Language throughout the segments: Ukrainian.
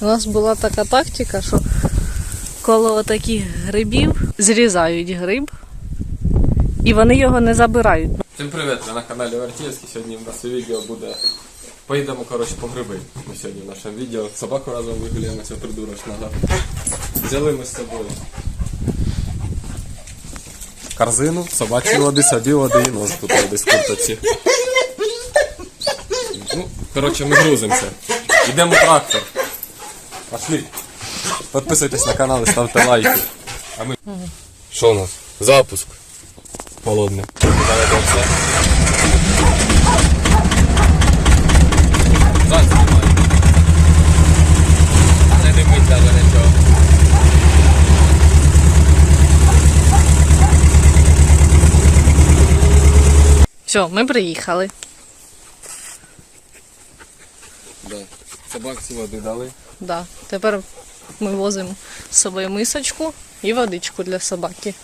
У нас була така тактика, що коло таких грибів зрізають гриб, і вони його не забирають. Всім привіт, ви на каналі Вертівський. Сьогодні в нас відео буде. Поїдемо коротше по гриби. Ми сьогодні в нашому відео. Собаку разом вигуляємо цього придурочного. Взяли ми з собою. Корзину, собачі води, собі води і нос тут води з куртоці. Ну, коротше, ми грузимося. Йдемо трактор. Пошли. Підписуйтесь на канал і ставте лайки. А ми... Що у нас? Запуск. Зад. Не димиться до нічого. Все, ми приїхали. Да. Собакці води дали. Да. Тепер ми возимо з собою мисочку і водичку для собаки.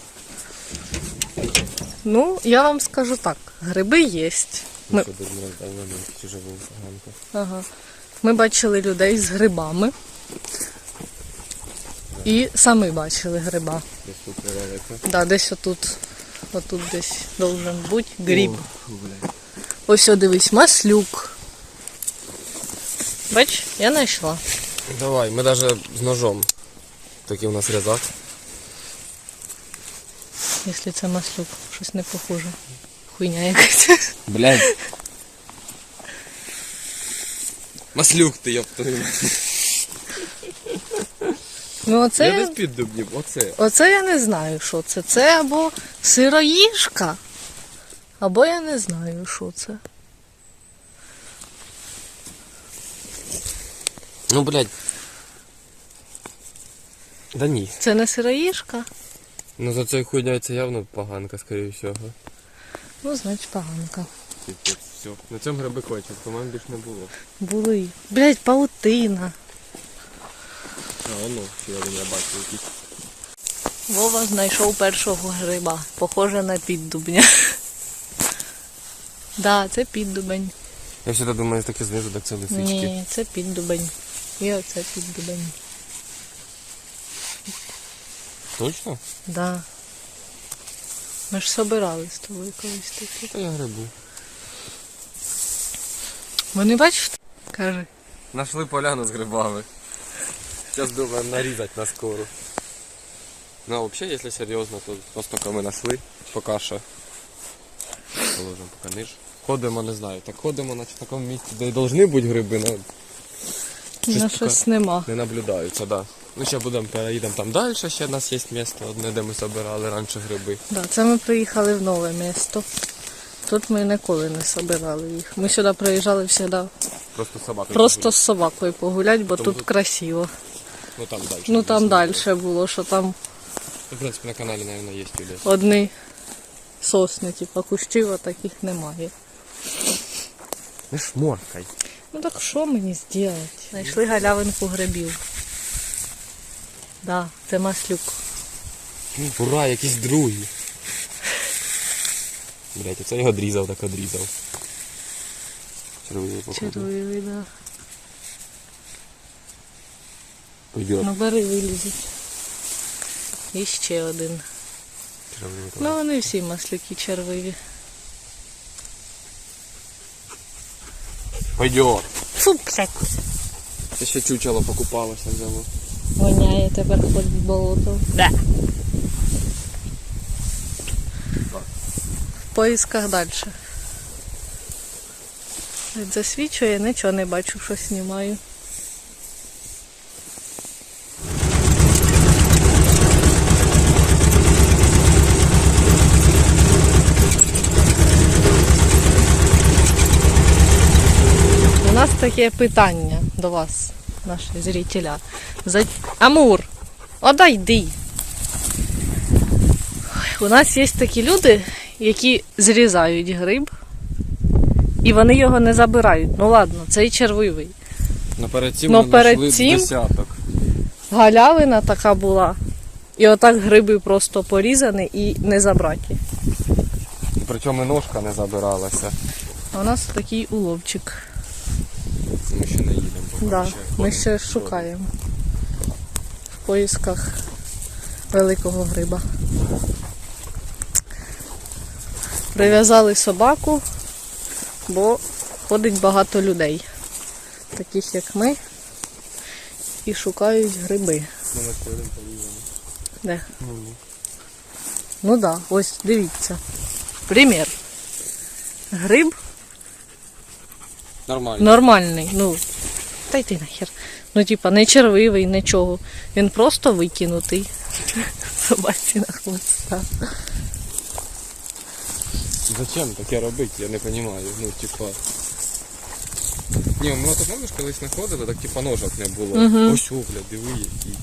Ну, я вам скажу так, гриби є. Ми, ага. ми бачили людей з грибами. І самі бачили гриба. Десь тут недалеко. Да, десь отут. Отут десь должен бути гриб. Ось дивись, маслюк. Бач, я знайшла. Давай, ми навіть з ножом. Такий у нас рязак. Якщо це маслюк, щось не похоже. Хуйня якась. Блядь. Маслюк ти, ёптою. Ну оце, Я без піддубнів, оце. оце я не знаю, що це. Це або сироїжка, або я не знаю, що це. Ну, блядь. Да ні. Це не сироїжка, Ну за цією хуйньою це явно поганка, скоріше всього. ну, значить поганка. Піпець, все. На цьому гриби кончив, по-моєму більш не було. Були. Блять, паутина. А, ну, ще один я бачу якийсь. Вова знайшов першого гриба. Похоже на піддубня. Да, це піддубень. Я всегда думаю, таке знизу, так це лисички. Ні, це піддубень. І оце піддубень. Точно? Да. Ми ж собирали з тобою колись такі. Та я грибу. Вони бачите? Каже. Нашли поляну з грибами. Сейчас думаем нарізати на скору. Ну, а вообще, если серйозно, то просто ми нашли. Поки що. Положимо поки ниж. Ходимо, не знаю. Так ходимо наче в такому місці, де і повинні бути гриби, але На поки щось нема. не наблюдаються, да. Ну ще будемо переїдемо там далі, ще в нас є місце одне, де ми збирали раніше гриби. Да, це ми приїхали в нове місто. Тут ми ніколи не собирали їх. Ми сюди приїжджали завжди Просто просто з собакою погуляти, бо Тому тут тут- красиво. Ну там далі. Ну там далі було, що там В принципі, на каналі, мабуть, є відео. одні сосни, типу кущів, а таких немає. Не шморкай. Ну так що мені зробити? Знайшли галявинку грибів. Да, це маслюк. Ну, Ура, якісь другі. Блять, оце його дрізав, так одрізав. Червивий походу. Червивий, да. Пойдет. Ну бери вилізуть. І ще один. Червивий Ну вони всі маслюки червиві. Пойдет. Фу, блядь. Це ще чучело покупалося взяло. Воняє тепер ходить болото. Да. В поїсках далі. Засвічує, нічого не бачу, що знімаю. Нас таке питання до вас, наші зрителя. За... Амур, одайди. У нас є такі люди, які зрізають гриб, і вони його не забирають. Ну ладно, цей червивий. Ну перед цим Ну, ми перед цим- десяток. Галявина така була. І отак гриби просто порізані і не забраті. Причому і ножка не забиралася. А у нас такий уловчик. Ми ще не їдемо. Да, ми ходимо. ще шукаємо в поїсках великого гриба. Прив'язали собаку, бо ходить багато людей, таких як ми, і шукають гриби. Ми ходимо, поїдемо. Де? Ну, ні. Ну да, ось дивіться. Примір. Гриб Нормально. нормальний. Ну, та йди нахер. Ну, типа, не червивий, нічого. Він просто викинутий. Собаці на хвоста. Зачем таке робити, я не розумію. Ну, типа. Ні, ми от помниш, колись знаходили, так типа ножок не було. Мгм. Ось о, бля, диви який.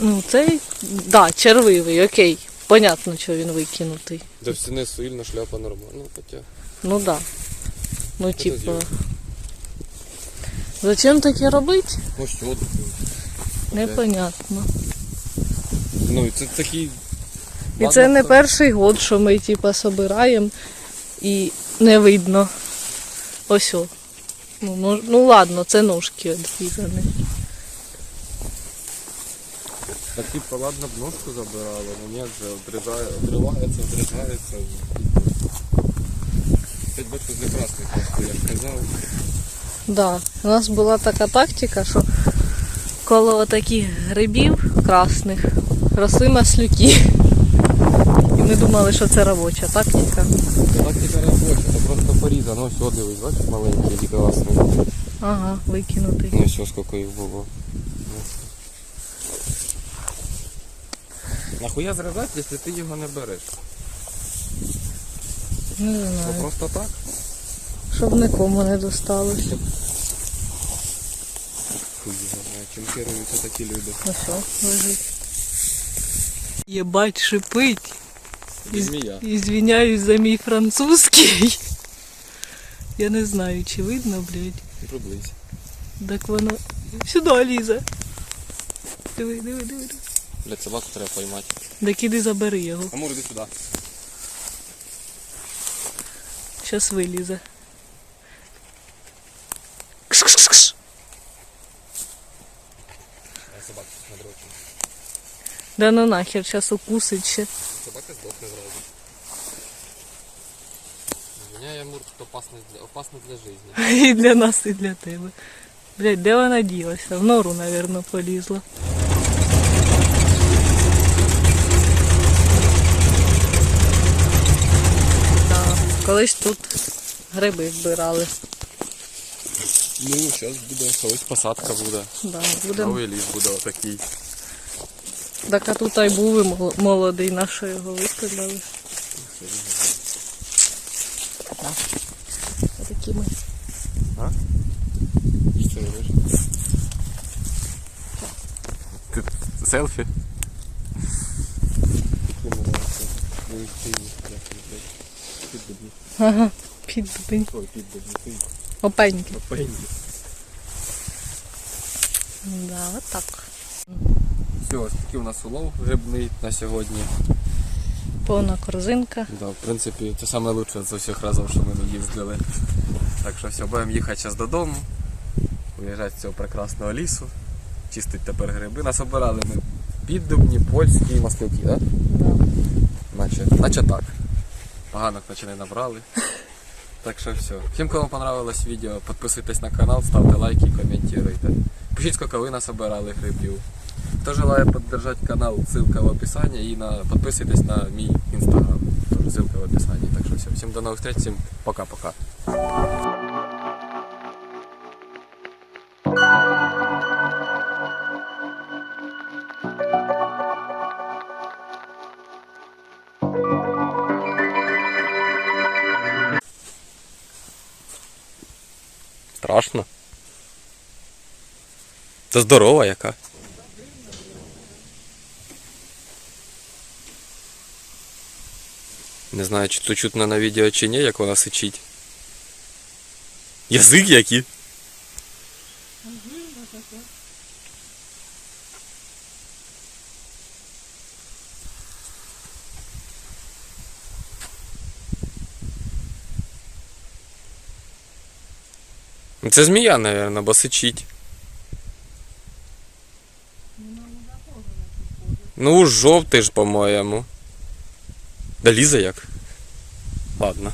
Ну, цей, да, червивий, окей. Понятно, що він викинутий. Да все не сильно, шляпа нормальна, хоча. Ну да. Ну, типа. зробити. Зачем таке робити? Ось що. Непонятно. Ну, і це такий. І це не перший год, що ми, типа, собираємо і не видно. Ось о. Ну, ну, ну ладно, це ножки відрізані. Так типа, ладно б ножку забирали, но нет же, отрезає, обривається, отрізається. П'ять бачу для красних я ж казав. Да, у нас була така тактика, що коло таких грибів красних росли маслюки. І ми думали, що це робоча тактика. Тактика робоча, це просто порізано. Ось о, дивись, бачиш, маленький, які класні. Ага, викинутий. Ну все, скільки їх було. Нахуя зрізати, якщо ти його не береш? Не Ну знаю. просто так. Щоб нікому не досталося. Хуй чим керуються такі люди. Ну що, лежить. Єбать, шипить. І змія. Ізвиняюсь за мій французький. Я не знаю, чи видно, блядь. Приблизь. Так воно сюди лізе. Диви, диви, диви. Блядь, собаку треба поймати. Так іди забери його. Амур, іди сюди. Щас вилізе. Кш-кш-кш. Я. Да ну нахер, щас укусить ще. Собака здохне зразу. Звиняй, Амур, що опасно для, опасно для жизни. І для нас, і для тебе. Блядь, де вона ділася? В нору, напевно, полізла. Так, колись тут гриби збирали. Ну, зараз буде, колись посадка буде. Да, будем. Новий ліс буде отакий. Так а тут і був і молодий, на що його викидали. Так. Отакі ми. А? Що робиш? Ти селфі? Ага, піддубень. Ой, піддобні. Опеньки. Пеньки. Да, от так. Все, ось такий у нас улов грибний на сьогодні. Повна корзинка. Да, в принципі, це лучше з усіх разів, що ми не їздили. Так що все, будемо їхати зараз додому, виїжджати з цього прекрасного лісу, чистить тепер гриби. Нас обирали ми піддубні, польські, маслюки, так? Да. Наче, наче так Поганок наче не набрали. Так що все. Всім, кому понравилось відео, підписуйтесь на канал, ставте лайки, коментуйте. Пишіть, скільки ви насобирали грибів. Хто желає поддержать канал, ссылка в описании и на подписывайтесь на мій інстаграм. Тоже ссылка в описании. Так що все. Всім до нових встреч, всім пока-пока. Та здорова яка. Не знаю, чи то чутно на відео чи ні, як вона сичить. Язик який. Це змія, мабуть, бо. Ну, жовтий ж, по-моєму. Да лізе як. Ладно.